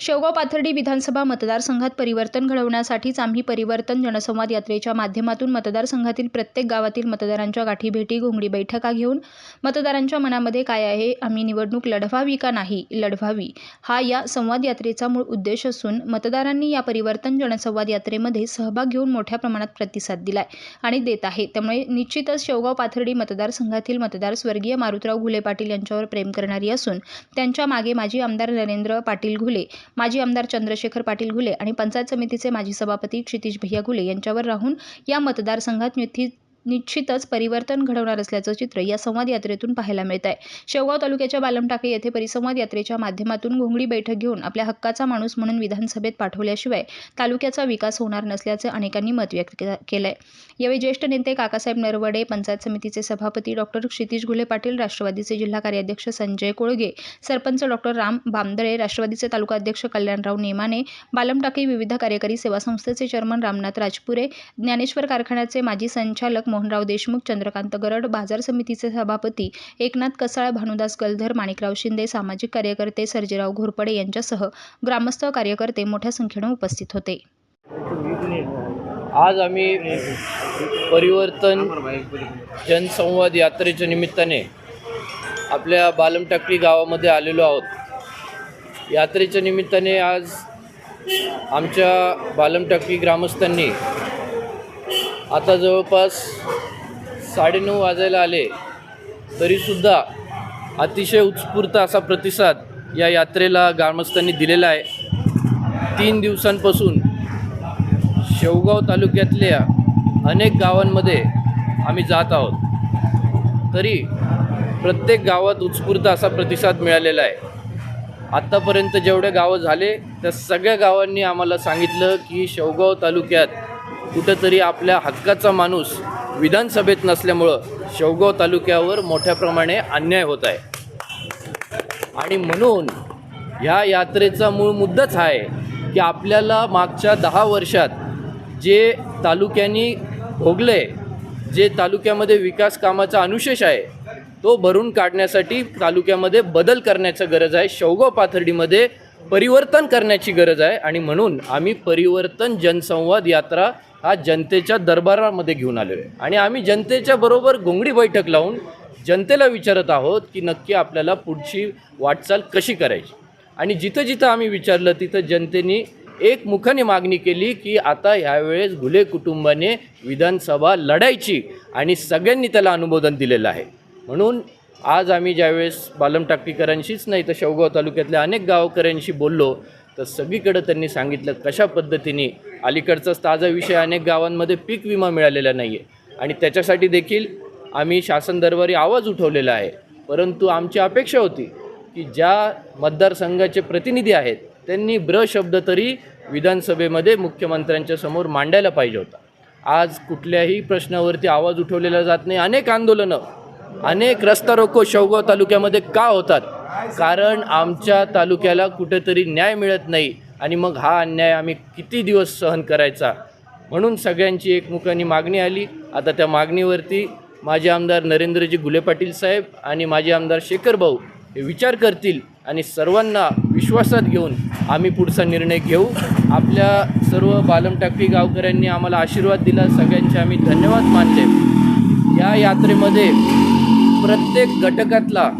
शेवगाव पाथर्डी विधानसभा मतदारसंघात परिवर्तन घडवण्यासाठीच आम्ही परिवर्तन जनसंवाद यात्रेच्या माध्यमातून मतदारसंघातील प्रत्येक गावातील मतदारांच्या गाठीभेटी घोंगडी बैठका घेऊन मतदारांच्या मनामध्ये काय आहे आम्ही निवडणूक लढवावी का नाही लढवावी? हा या संवाद यात्रेचा मूळ उद्देश असून मतदारांनी या परिवर्तन जनसंवाद यात्रेमध्ये सहभाग घेऊन मोठ्या प्रमाणात प्रतिसाद दिलाय आणि देत आहे. त्यामुळे निश्चितच शेवगाव पाथर्डी मतदारसंघातील मतदार स्वर्गीय मारुतराव घुले पाटील यांच्यावर प्रेम करणारी असून त्यांच्या मागे माजी आमदार नरेंद्र पाटील घुले माजी आमदार चंद्रशेखर पाटील घुले आणि पंचायत समितीचे माजी सभापती क्षितिज भैया घुले यांच्यावर राहून या मतदारसंघात निश्चित निश्चितच परिवर्तन घडवणार असल्याचं चित्र या संवाद यात्रेतून पाहायला मिळत आहे. शेवगाव तालुक्याच्या बालमटाके येथे परिसंवाद यात्रेच्या माध्यमातून घोंगडी बैठक घेऊन आपल्या हक्काचा माणूस म्हणून विधानसभेत पाठवल्याशिवाय तालुक्याचा विकास होणार नसल्याचं अनेकांनी मत व्यक्त के- केलंय. यावेळी ज्येष्ठ नेते काकासाहेब नरवडे पंचायत समितीचे सभापती डॉक्टर क्षितिश घुले पाटील राष्ट्रवादीचे जिल्हा कार्याध्यक्ष संजय कोळगे सरपंच डॉक्टर राम बामदळे राष्ट्रवादीचे तालुका अध्यक्ष कल्याणराव नेमाने बालमटाके विविध कार्यकारी सेवा संस्थेचे चेअरमन रामनाथ राजपुरे ज्ञानेश्वर कारखान्याचे माजी संचालक मोहनराव देशमुख चंद्रकांत गरड बाजार समितीचे सभापती एकनाथ कसाळ भानुदास गलधर माणिकराव शिंदे सामाजिक कार्यकर्ते सर्जेराव घोरपडे यांच्यासह ग्रामस्थ कार्यकर्ते मोठ्या संख्येने उपस्थित होते. आज आम्ही परिवर्तन जनसंवाद यात्रेच्या निमित्ताने आपल्या बालमटाकळी गावामध्ये आलेलो आहोत. यात्रेच्या निमित्ताने आज आमच्या बालमटाकळी ग्रामस्थांनी आता जवळपास साडेनऊ वाजायला आले तरीसुद्धा अतिशय उत्स्फूर्त असा प्रतिसाद या यात्रेला ग्रामस्थांनी दिलेला आहे. तीन दिवसांपासून शेवगाव तालुक्यातल्या अनेक गावांमध्ये आम्ही जात आहोत. तरी प्रत्येक गावात उत्स्फूर्त असा प्रतिसाद मिळालेला आहे. आत्तापर्यंत जेवढे गावं झाले त्या सगळ्या गावांनी आम्हाला सांगितलं की शेवगाव तालुक्यात कुठंतरी आपल्या हक्काचा माणूस विधानसभेत नसल्यामुळं शेवगाव तालुक्यावर मोठ्या प्रमाणे अन्याय होत आहे. आणि म्हणून ह्या यात्रेचा मूळ मुद्दाच हा आहे की आपल्याला मागच्या दहा वर्षात जे तालुक्यांनी भोगले जे तालुक्यामध्ये विकास कामाचा अनुशेष आहे तो भरून काढण्यासाठी तालुक्यामध्ये बदल करण्याची गरज आहे. शेवगाव पाथर्डीमध्ये परिवर्तन करण्याची गरज आहे आणि म्हणून आम्ही परिवर्तन जनसंवाद यात्रा हा जनतेच्या दरबारामध्ये घेऊन आलेलो आहे आणि आम्ही जनतेच्या बरोबर घोंगडी बैठक लावून जनतेला विचारत आहोत की नक्की आपल्याला पुढची वाटचाल कशी करायची? आणि जिथं जिथं आम्ही विचारलं तिथं जनतेने एक मुखाने मागणी केली की आता ह्यावेळेस घुले कुटुंबाने विधानसभा लढायची आणि सगळ्यांनी त्याला अनुमोदन दिलेलं आहे. म्हणून आज आम्ही ज्यावेळेस बालम टाकपीकरांशीच नाही तर शेवगाव तालुक्यातल्या अनेक गावकऱ्यांशी बोललो तर सगळीकडं त्यांनी सांगितलं कशा पद्धतीने अलीकडचाच ताजा विषय अनेक गावांमध्ये पीक विमा मिळालेला नाही आहे आणि त्याच्यासाठी देखील आम्ही शासन दरबारी आवाज उठवलेला आहे. परंतु आमची अपेक्षा होती की ज्या मतदारसंघाचे प्रतिनिधी आहेत त्यांनी ब्र शब्द तरी विधानसभेमध्ये मुख्यमंत्र्यांच्या समोर मांडायला पाहिजे होता. आज कुठल्याही प्रश्नावरती आवाज उठवलेला जात नाही. अनेक आंदोलनं अनेक रस्ता रोको शेवगाव तालुक्यामध्ये का होतात? कारण आमच्या तालुक्याला कुठेतरी न्याय मिळत नाही आणि मग हा अन्याय आम्ही किती दिवस सहन करायचा? म्हणून सगळ्यांची एकमुखानी मागणी आली. आता त्या मागणीवरती माझे आमदार नरेंद्रजी गुले पाटील साहेब आणि माझे आमदार शेखर भाऊ हे विचार करतील आणि सर्वांना विश्वासात घेऊन आम्ही पुढचा निर्णय घेऊ. आपल्या सर्व बालमटाकटी गावकऱ्यांनी आम्हाला आशीर्वाद दिला. सगळ्यांचे आम्ही धन्यवाद मानले. या यात्रेमध्ये प्रत्येक घटकातला.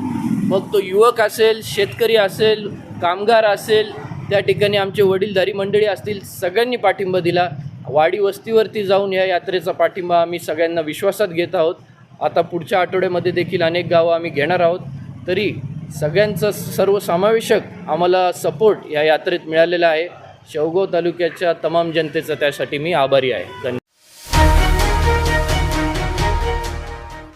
मग तो युवक असेल शेतकरी असेल कामगार असेल त्या ठिकाणी आमचे वडीलधारी मंडळी असतील सगळ्यांनी पाठिंबा दिला. वाडी वस्तीवरती जाऊन या यात्रेचा पाठिंबा आम्ही सगळ्यांना विश्वासात घेत आहोत. आता पुढच्या आठवड्यामध्ये देखील अनेक गावं आम्ही घेणार आहोत. तरी सगळ्यांचा सर्वसमावेशक आम्हाला सपोर्ट या यात्रेत मिळालेला आहे. शेवगाव तालुक्याच्या तमाम जनतेचा त्यासाठी मी आभारी आहे. धन्यवाद.